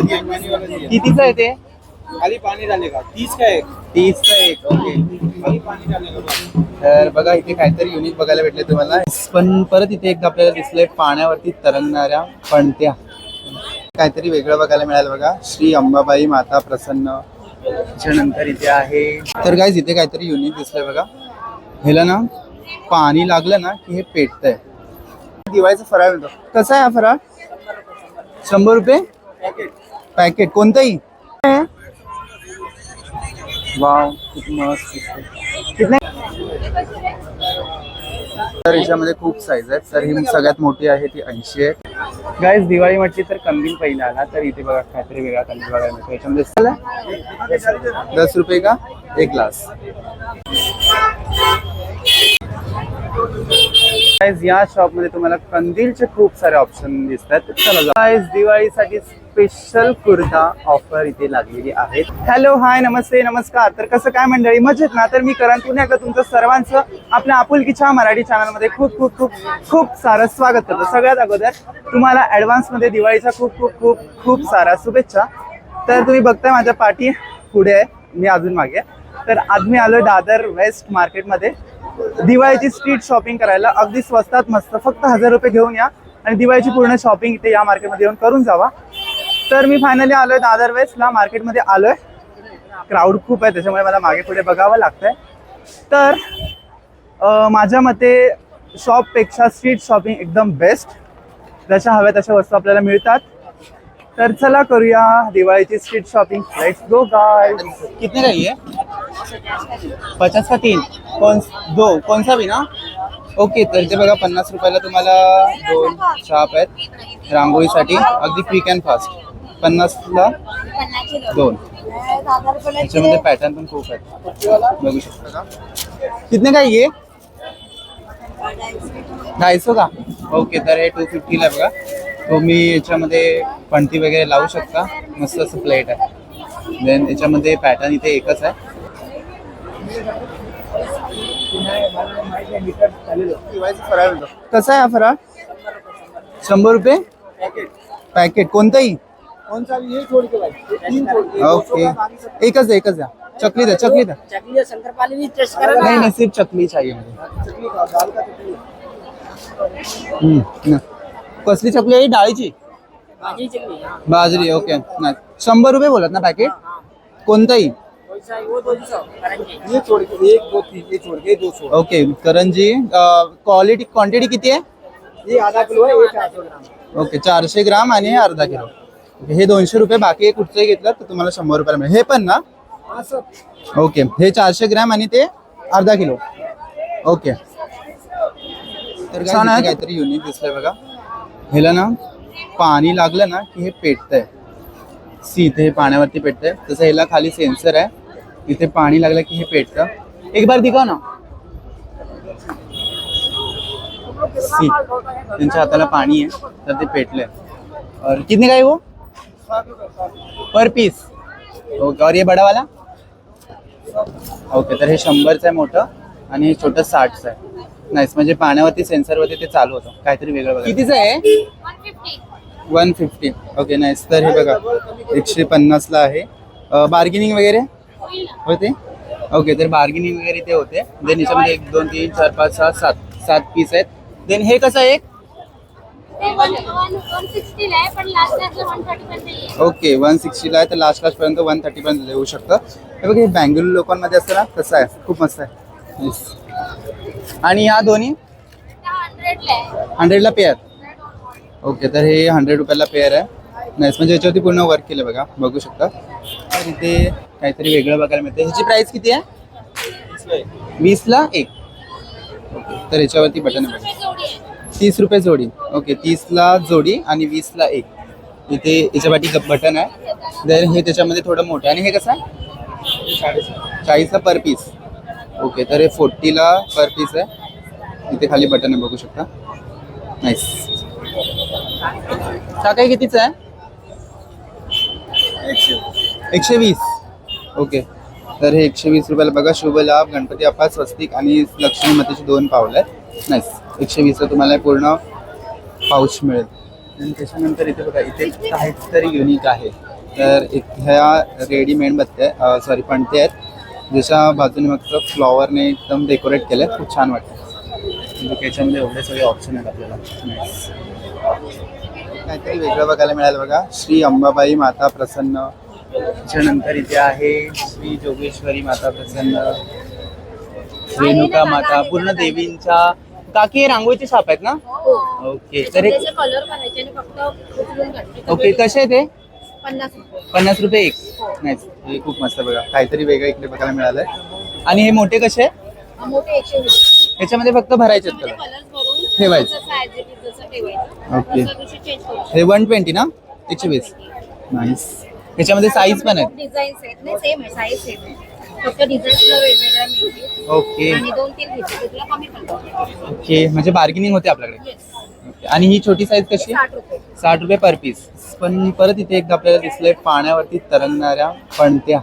कितीचं आहे ते? खाली पाणी डालेगा तीस का एक तीसचं एक ओके. खाली पाणी बस. तर बघा इथे काहीतरी युनिक बघायला भेटले तुम्हाला. पण परत इथे एकदा आपल्याला दिसलंय पाण्यावरती तरंगणाऱ्या पणत्या. काहीतरी वेगळं बघायला मिळालं बघा. श्री अंबाबाई माता प्रसन्न. त्याच्यानंतर इथे आहे. तर काय इथे काहीतरी युनिक दिसलंय बघा. ह्याला ना पाणी लागलं ना की हे पेटतंय. दिवाळीचा फराळ मिळतो कसा आहे हा फराळ? शंभर रुपये? पॅकेट कोणतंही. वाव किती मस्त. तर याच्यामध्ये खूप साईज आहेत. तर ही सगळ्यात मोठी आहे ती ऐंशी आहे गाईज दिवाळी म्हटली तर कंदील पहिला आला तर इथे बघा काहीतरी वेगळा कंदील बघायला मिळतो. याच्यामध्ये? दस रुपये का? एक ग्लास या शॉपमध्ये तुम्हाला कंदीलचे खूप सारे ऑप्शन दिसतात. चला गाईज दिवाळीसाठी स्पेशल कुर्ता ऑफर इथे लागलेली आहे हॅलो हाय नमस्ते नमस्कार. तर कसं काय मंडळी? मजेत ना? तर मी करण पुन्हा एकदा तुमचं सर्वांचं आपल्या आपुलकीच्या मराठी चॅनलमध्ये खूप खूप खूप खूप सारं स्वागत करतो. सगळ्यात अगोदर तुम्हाला ऍडव्हान्समध्ये दिवाळीच्या खूप खूप खूप खूप साऱ्या शुभेच्छा. तर तुम्ही बघताय माझ्या पाठी पुढे आहे. मी अजून मागे तर आज मी आलो दादर वेस्ट मार्केटमध्ये दिवाळीची स्ट्रीट शॉपिंग करायला अगदी स्वस्तात मस्त. फक्त हजार रुपये घेऊन या आणि दिवाळीची पूर्ण शॉपिंग इथे या मार्केटमध्ये येऊन करून जावा. तर मी फायनली आलोय दादर वेस्टला मार्केटमध्ये आलोय. क्राऊड खूप आहे त्याच्यामुळे मला मागे पुढे बघावं लागतंय. तर माझ्या मते शॉपपेक्षा स्ट्रीट शॉपिंग एकदम बेस्ट जशा हव्या तशा वस्तू आपल्याला मिळतात. तर चला करूया दिवाळीची street shopping let's go guy कितने का ये पचास का तीन? कौन दो. कौन सा भी ना? ओके तर ते बघा, पन्नास रुपयाला तुम्हाला दोन शाप आहेत. रांगोळीसाठी. अगदी क्विक अँड फास्ट पन्नासला दोन. त्याच्यामध्ये पॅटर्न पण खूप आहेत. बघू शकता का? कितने का ये? ढाईसो का? ओके तर हे टू फिफ्टीला बघा. तुम्ही याच्यामध्ये पणती वगैरे लावू शकता. मस्त असं प्लेट आहे. देन याच्यामध्ये पॅटर्न इथे एकच आहे. कसा आहे हा फराळ? शंभर रुपये? पॅकेट कोणतंही? ओके एकच एकच द्या चकली द्या चकली द्या. चकली और शंकरपाली भी टेस्ट करो नाही नाही सिर्फ़ चकली चाहिए मुझे कसली चकली आहे? ही? डाळीची बाजरी ओके. नाही. शंभर रुपये बोलत ना पॅकेट कोणताही? वैसा ही वो दो सौ करंजी. ये छोड़ के एक दो तीन ये छोड़ के दो सौ। ओके करंजी. क्वालिटी क्वांटिटी किती आहे? ये आधा किलो है ये चार सौ ग्राम. ओके चारशे ग्राम आणि हे अर्धा किलो. हे दोनशे रुपये बाकी हे कुठचंही घेतलं तर तुम्हाला शंभर रुपयाला मिळेल. हे पण ना? हाँ सब ओके हे चारशे ग्रॅम आणि ते अर्धा किलो. ओके. तर छान आहे. काहीतरी युनिक दिसलंय बघा. ह्याला ना पाणी लागलं ना की हे पेटतंय. सी इथे हे पाण्यावरती पेटतंय. तसं ह्याला खाली सेन्सर आहे. इथे पाणी लागलं की हे पेटतं. एक बार दिखाव ना. सी. त्यांच्या हाताला पाणी आहे. तर ते पेटलंय. और कितने का है वो? पर पीस ओके और ये बड़ा वाला? ओके तर हे शंभरचं आहे मोठं. आणि हे छोटं साठचं आहे. नाहीस म्हणजे पाण्यावरती सेन्सरवरती ते चालू होतं. काहीतरी वेगळं बघा कितीचं आहे? One fifty. ओके नाईस तर हे बघा एकशे पन्नासला आहे. बार्गेनिंग वगैरे? होते? ओके तर बार्गेनिंग वगैरे ते होते. देन याच्यामध्ये एक दोन तीन चार पाच सहा सात सात पीस आहेत. देन हे कसं आहे? ओके वन सिक्स्टीला आहे तर लास्ट लास्टपर्यंत वन थर्टीपर्यंत देऊ शकतं. हे बघा हे बँगलोर लोकांमध्ये असतं ना तसं आहे? खूप मस्त आहे. आणि या दोन्ही? हंड्रेडला पेअर ओके तर हे हंड्रेड रुपयाला पेअर आहे. नाहीस म्हणजे याच्यावरती पूर्ण वर्क केलं बघा. बघू शकता. तर इथे काहीतरी वेगळं बघायला मिळतं ह्याची प्राइस किती आहे? वीसला एक. ओके तर याच्यावरती बटन आहे बघा. तीस रुपये जोडी. ओके तीसला जोडी आणि वीसला एक. इथे याच्यासाठी बटन आहे. देन हे त्याच्यामध्ये थोडं मोठं आहे. आणि हे कसं आहे? चाळीसला पर पीस ओके तर हे फोर्टीला पर पीस आहे. इथे खाली बटन आहे बघू शकता. नाईस काही कितीचा आहे? एकशे वीस. ओके तर हे एकशे वीस रुपयाला बघा शुभ लाभ गणपती अप्पा स्वस्तिक आणि लक्ष्मी मातेची दोन पावलं आहेत. नाईस एकशे वीसला तुम्हाला पूर्ण पाऊच मिळेल. आणि त्याच्यानंतर इथे बघा इथे काहीतरी युनिक आहे. तर ह्या रेडीमेड बत्त्या सॉरी पणते आहेत. ज्याच्या बाजूने फक्त फ्लॉवरने एकदम डेकोरेट केलं खूप छान वाटतं त्याच्यामध्ये एवढे सगळे ऑप्शन आहेत आपल्याला. काहीतरी वेगळं बघायला मिळालं बघा. श्री अंबाबाई माता प्रसन्न. त्याच्यानंतर इथे आहे श्री जोगेश्वरी माता प्रसन्न. रेणुका माता पूर्ण देवींच्या काकी रांगोळीचे छाप आहेत ना? ओके तर हे काढते. ओके कसे आहे ते पन्नास रुपये. पन्नास रुपये एक. नाही हे खूप मस्त बघा. काहीतरी वेगळं इकडे बघायला मिळालंय. आणि हे मोठे कसे? आहे? हा, मोठे एकशे वीस. याच्यामध्ये फक्त भरायचे आहेत भरून ठेवायचं. जसं आहे ते जसं ठेवायचं. ओके. चेंज करू हे वन ट्वेंटी ना? एकशे वीस. नाईस त्याच्यामध्ये साईज पण आहेत. डिझाईन्स आहेत. नाही सेम आहे साईज सेम आहे. फक्त डिझाईन तुला वेगवेगळ्या मिळतील. ओके आणि दोन तीन घेतले तर तुला कमी पडतात ओके म्हणजे बार्गेनिंग होते आपल्याकडे. आणि ही छोटी साईज कशी साठ रुपये. पर पीस पण परत इथे एकदा आपल्याला दिसलंय पाण्यावरती तरंगणाऱ्या पणत्या.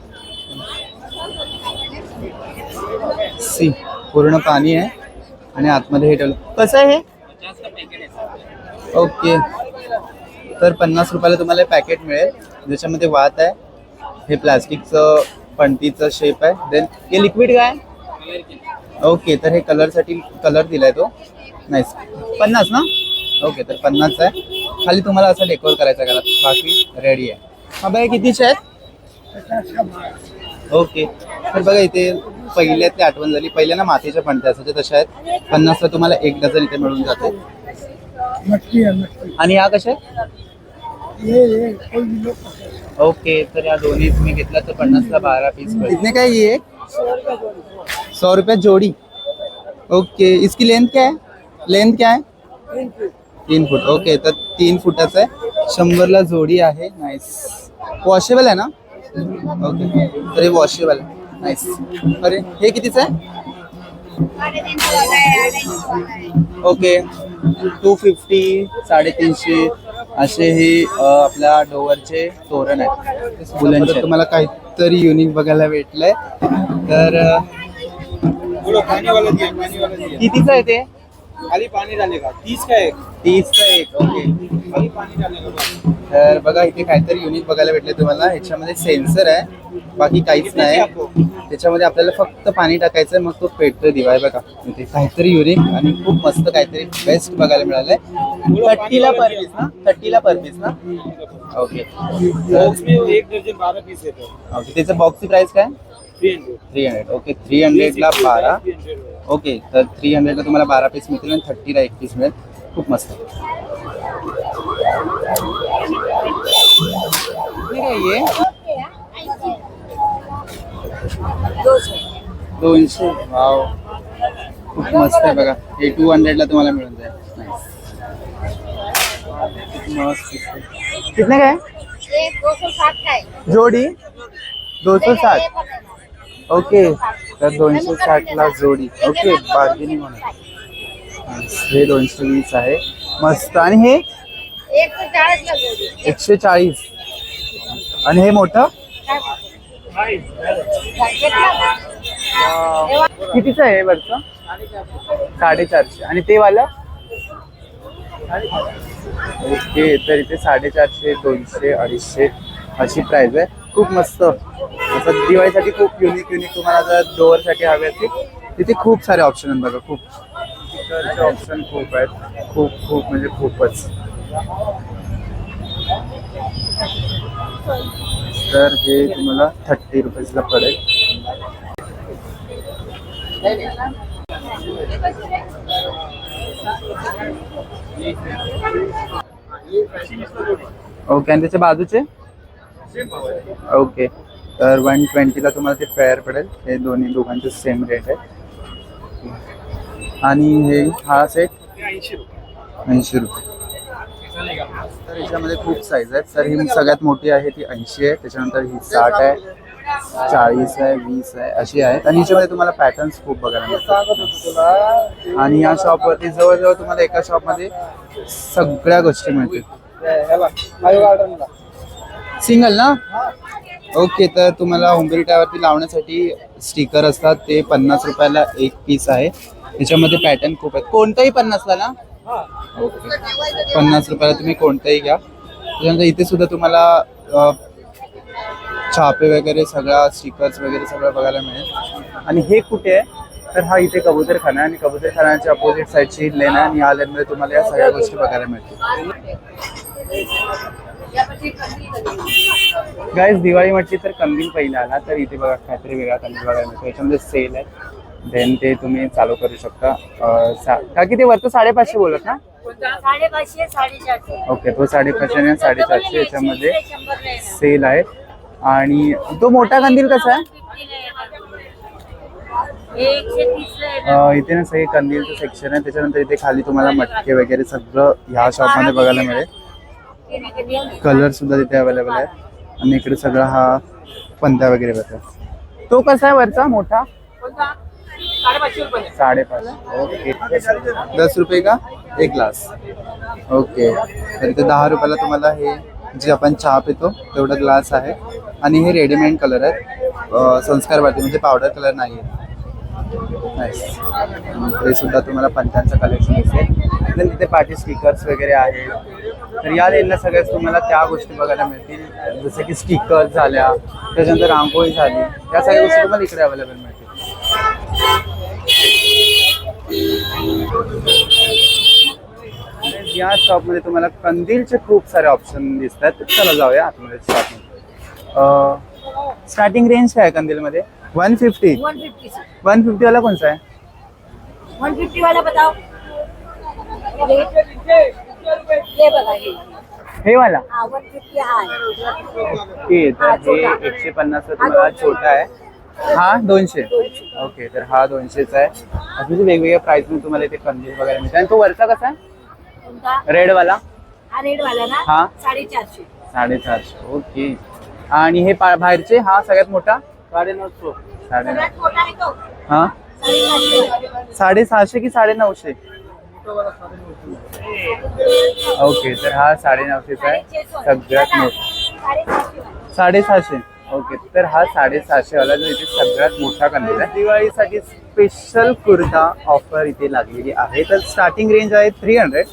सी पूर्ण पाणी आहे आणि आतमध्ये हे ठेवलं. कसं आहे हे? ओके. तर पन्नास रुपयाला तुम्हाला पॅकेट मिळेल. ज्याच्यामध्ये वात आहे हे प्लास्टिकचं पणतीचं शेप आहे. देन हे लिक्विड काय ओके तर हे कलरसाठी कलर दिलाय तो. नाईस पन्नास ना? ओके तर पन्नास आहे. खाली तुम्हाला असं डेकोर करायचं आहे घरात बाकी रेडी आहे. हा बाई कितीचे आहेत? ओके. तर बघा इथे पहिल्यातली आठवण झाली. पहिल्या ना मातीच्या पणत्या असायच्या तशा आहेत. पन्नासला तुम्हाला एक डझन इथे मिळून जाते. मटकी है मटकी आणि ह्या कशा आहेत? ये ये कोई भी लोग ओके तर या दोन्ही तुम्ही घेतला तर पन्नासला बारा पीस कितने का है ये? सौ रुपये जोड़ी. ओके इसकी लेंथ क्या है? लेंथ क्या है? तीन फूट. ओके तर तीन फुटाचं आहे. शंभरला जोडी आहे. नाईस वॉशेबल आहे ना? ओके तर हे वॉशेबल आहे नाईस अरे हे कितीचं आहे? ओके टू फिफ्टी साडेतीनशे. असे हे आपल्या डोवरचे तोरण आहेत मुलांचे. तुम्हाला काहीतरी युनिक बघायला भेटलंय. तर कितीचं आहे ते? खाली पानी डालेगा तीस का एक? तीसचं एक ओके. खाली पानी डालेगा बस. तर बघा इथे काहीतरी युनिक बघायला भेटले तुम्हाला. ह्याच्यामध्ये सेन्सर आहे. बाकी काहीच नाही. त्याच्यामध्ये आपल्याला फक्त पाणी टाकायचं मग तो पेटतो दिवा आहे बघा. इथे काहीतरी युनिक आणि खूप मस्त काहीतरी बेस्ट बघायला मिळालंय. थर्टीला पर पीस ना थर्टीला पर पीस ना ओके एक दर्जन बारह पीस है तो ओके त्याचं बॉक्सची प्राइस काय? थ्री हंड्रेड ओके थ्री हंड्रेडला बारा. ओके तर थ्री हंड्रेडला तुम्हाला बारा पीस मिळतील आणि थर्टीला एक पीस मिळेल. खूप मस्त. हे आहे? दोनशे. वाव खूप मस्त आहे बघा. हे टू हंड्रेडला तुम्हाला मिळून जाईल. कितने दो सौ का है जोडी? दोनशे साठ. ओके. तर दोनशे साठला जोडी. ओके बार्गेनिंग होणार हे दोनशे वीस आहे. मस्त. आणि हे? एकशे चाळीस. आणि हे मोठं? कितीच आहे हे वरचं? साडेचारशे. आणि ते वाला? ओके तर इथे साडेचारशे दोनशे अडीचशे अशी प्राइस आहे. खूप मस्त. असं दिवाळीसाठी खूप युनिक युनिक तुम्हाला जर डोअरसाठी हवे असतील तिथे खूप सारे ऑप्शन आहेत बघा खूप. स्टिकरचे ऑप्शन खूप आहेत. खूप खूप म्हणजे खूपच. तर हे तुम्हाला थर्टी रुपीजला पडेल. ओके आणि त्याच्या बाजूचे? ओके तर वन ट्वेंटीला तुम्हाला ते पेअर पडेल. हे दोन्ही दोघांचे सेम रेट आहे. आणि हे हा सेट ऐंशी रुपये. तर याच्यामध्ये खूप साईज आहेत. तर ही सगळ्यात मोठी आहे ती ऐंशी आहे. त्याच्यानंतर ही साठ आहे चाळीस आहे वीस आहे अशी आहेत. आणि याच्यामध्ये तुम्हाला पॅटर्न्स खूप बघायला मिळतात. आणि या शॉपवरती जवळजवळ तुम्हाला एका शॉपमध्ये सगळ्या गोष्टी मिळतील. सिंगल ना? ओके तर तुम्हाला होमब्रिटावरती लावण्यासाठी स्टिकर असतात ते पन्नास रुपयाला एक पीस आहे. त्याच्यामध्ये पॅटर्न खूप आहेत. कोणताही पन्नासला ना? ओके. पन्नास रुपयाला तुम्ही कोणताही घ्या. त्याच्यानंतर इथे सुद्धा तुम्हाला छापे वगैरे सगळा स्टिकर्स वगैरे सगळं बघायला मिळेल. आणि हे कुठे आहे? तर हा इथे कबूतरखाना आहे आणि कबूतरखान्याच्या अपोजिट साईडची लेन आहे आणि या लेनमध्ये तुम्हाला या सगळ्या गोष्टी बघायला मिळतील. गाईज दिवाळी म्हटली तर कंदील पहिला आला तर इथे बघा काहीतरी वेगळा कंदील बघायला मिळतो. याच्यामध्ये सेल आहे. देन ते तुम्ही चालू करू शकता. का किती वरतं साडेपाचशे बोलत ना? ओके तो साडेपाचशे आणि साडेचारशे याच्यामध्ये सेल आहे. आणि तो मोठा कंदील कसा आहे? इथे ना सगळे कंदीलचं सेक्शन आहे. त्याच्यानंतर इथे खाली तुम्हाला मटके वगैरे सगळं ह्या शॉपमध्ये बघायला मिळेल. कलर सुद्धा तिथे अवेलेबल आहे आणि इकडे सगळा हा पंत्या वगैरे बघा. तो कसा आहे वरचा? मोठा? साडेपाच ओके. दस रुपये का? एक ग्लास ओके. तर ते दहा रुपयाला तुम्हाला हे जे आपण चहा पितो तेवढा ग्लास आहे. आणि हे रेडीमेड कलर आहेत. संस्कार वाटी म्हणजे पावडर कलर नाही आहे Nice. सुद्धा तुम्हाला पंचांचं कलेक्शन असेल देन तिथे पार्टी स्टिकर्स वगैरे आहेत. तर या लेनला सगळ्याच तुम्हाला त्या गोष्टी बघायला मिळतील. जसं की स्टिकर्स झाल्या त्याच्यानंतर रांगोळी झाली. त्या सगळ्या गोष्टी तुम्हाला इकडे अवेलेबल मिळतील. या शॉपमध्ये तुम्हाला कंदीलचे खूप सारे ऑप्शन दिसतात. चला जाऊया आतमध्ये शॉपमध्ये स्टार्टिंग रेंज काय आहे कंदीलमध्ये? One fifty one fifty one fifty वाला कोणता आहे वन फिफ्टी वाला बताओ। ये ये बघा हे हे वाला? हा वन फिफ्टी हा। आहे ओके तर हे एकशे पन्नास तुम्हाला छोटा आहे. हा दोनशे? ओके तर हा दोनशेचा आहे. असे वेगवेगळ्या प्राइसमध्ये तुम्हाला इथे कंदील वगैरे मिळते आणि तो वरचा कसा आहे? कोणता? रेड वाला. हा रेड वाला ना? हा. साडेचारशे. साडेचारशे. ओके. आणि हे पा- बाहेरचे हा सगळ्यात मोठा? साढ़े नौ सौ साडे तो. हा? साडेसहाशे की साडे नऊशे? ओके तर हा साडे नऊशेचा आहे. सगळ्यात मोठा. वाला. साडेसहाशे. ओके तर हा साडेसहाशे वाला जो इथे सगळ्यात मोठा कंदील आहे. दिवाळीसाठी स्पेशल कुर्ता ऑफर इथे लागलेली आहे. तर स्टार्टिंग रेंज आहे थ्री हंड्रेड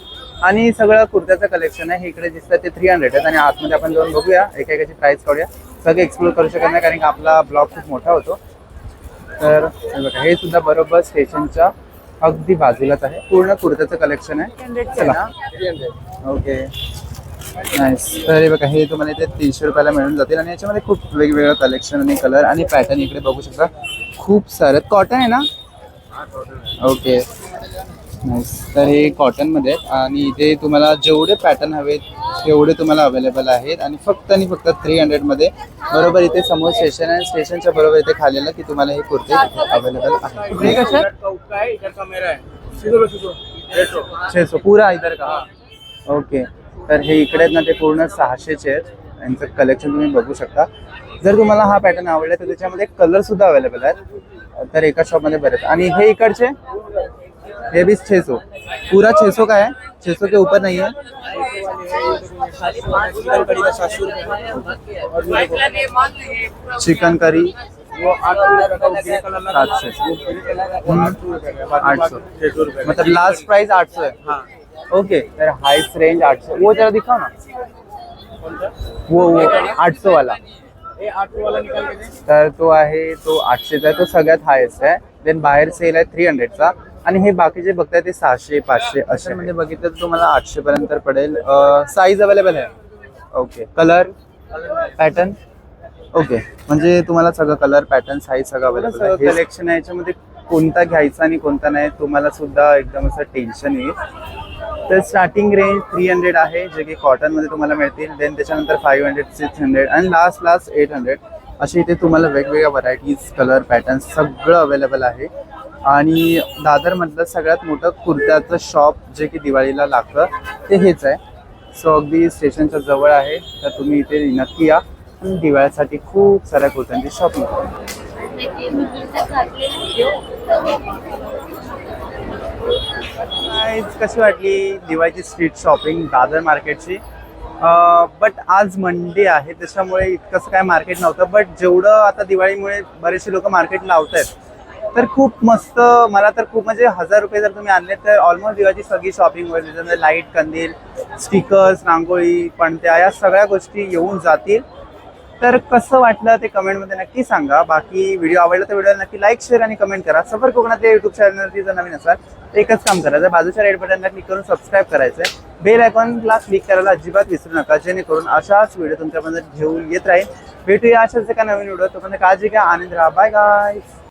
आणि सगळं कुर्त्याचं कलेक्शन आहे. इकडे दिसतं ते थ्री हंड्रेड आहेत. आणि आतमध्ये आपण जाऊन बघूया. एकेकाची प्राइस काढूया. सगळं एक्सप्लोर करू शकत नाही कारण की आपला ब्लॉग खूप मोठा होतो. तर हे बघा हे सुद्धा बरोबर स्टेशनच्या अगदी बाजूलाच आहे. पूर्ण कुर्त्याचं कलेक्शन आहे. चला. ओके नाईस तर हे बघा हे तुम्हाला इथे तीनशे रुपयाला मिळून जातील आणि याच्यामध्ये खूप वेगवेगळं कलेक्शन आणि कलर आणि पॅटर्न इकडे बघू शकता. खूप सारे. कॉटन आहे ना? ओके नाईस तर हे कॉटनमध्ये आहेत. आणि इथे तुम्हाला जेवढे पॅटर्न हवेत तेवढे तुम्हाला अवेलेबल आहेत. आणि फक्त आणि फक्त थ्री हंड्रेडमध्ये बरोबर इथे समोर स्टेशन आहे. स्टेशनच्या बरोबर इथे खालेलं की तुम्हाला हे कुर्ते अवेलेबल आहे. छे सौ। पूरा इधर का? ओके तर हे इकडे आहेत ना ते पूर्ण सहाशेचे आहेत. यांचं कलेक्शन तुम्ही बघू शकता. जर तुम्हाला हा पॅटर्न आवडला तर त्याच्यामध्ये कलर सुद्धा अवेलेबल आहेत. तर एका शॉपमध्ये बरेच. आणि हे इकडचे? हे भी छे सौ. पूरा छे सौ का है छे सौ के ऊपर नहीं है चिकन का सात रुपये करी सात सौ। आठ सौ मतलब लास्ट प्राइस आठ सौ है. हाँ ओके तर हाइस्ट रेंज आठ सौ वो जरा दिखाओ ना. वो वो आठ सौ वाला ये आठ सौ वाला निकाल के दे तर तो आहे तो आठशेचा तो सगळ्यात हायेस्ट आहे. देन बाहेर सेल आहे थ्री हंड्रेडचा आणि हे बाकीचे बघताय ते सहाशे पाचशे असे म्हणजे बघितलं तर तुम्हाला आठशे पर्यंत पडेल. साईज अवेलेबल आहे. ओके कलर पॅटर्न ओके म्हणजे तुम्हाला सगळं कलर पॅटर्न साईज सगळं अवेलेबल आहे. कलेक्शन आहे याच्यामध्ये कोणता घ्यायचा आणि कोणता नाही तुम्हाला सुद्धा एकदम असं टेन्शन येईल. तर स्टार्टिंग रेंज थ्री हंड्रेड आहे जे की कॉटनमध्ये तुम्हाला मिळतील. देन त्याच्यानंतर फाईव्ह हंड्रेड सिक्स हंड्रेड आणि लास्ट लास्ट एट हंड्रेड असे इथे तुम्हाला वेगवेगळ्या व्हरायटीज कलर पॅटर्न सगळं अवेलेबल आहे. आणि दादरमधलं सगळ्यात मोठं कुर्त्याचं शॉप जे की दिवाळीला लागतं ते हेच आहे. सो अगदी स्टेशनच्या जवळ आहे तर तुम्ही इथे नक्की या. आणि दिवाळीसाठी खूप साऱ्या कुर्त्यांची शॉपिंग करा कशी वाटली दिवाळीची स्ट्रीट शॉपिंग दादर मार्केटची बट आज मंडे आहे त्याच्यामुळे इतकंसं काय मार्केट नव्हतं. बट जेवढं आता दिवाळीमुळे बरेचसे लोक मार्केट लावत आहेत तर खूप मस्त मला तर खूप म्हणजे हजार रुपये जर तुम्ही आणले तर ऑलमोस्ट दिवाळीची सगळी शॉपिंग होईल त्याच्यामध्ये लाइट कंदील स्टिकर्स रांगोळी पणत्या या सगळ्या गोष्टी येऊन जातील. तर कसं वाटलं ते कमेंटमध्ये नक्की सांगा. बाकी व्हिडिओ आवडला तर व्हिडिओला नक्की लाईक शेअर आणि कमेंट करा. सफर कोकणात युट्यूब चॅनलवरती जर नवीन असाल तर एकच काम करायचं बाजूच्या रेड बटनला क्लिक करून सबस्क्राईब करायचं बेल आयकॉनला क्लिक करायला अजिबात विसरू नका. जेणेकरून अशाच व्हिडिओ तुमच्यापर्यंत घेऊन येत राहील भेटूया अशाच एका नवीन व्हिडिओ तोपर्यंत काळजी घ्या. आनंद राहा. बाय गाय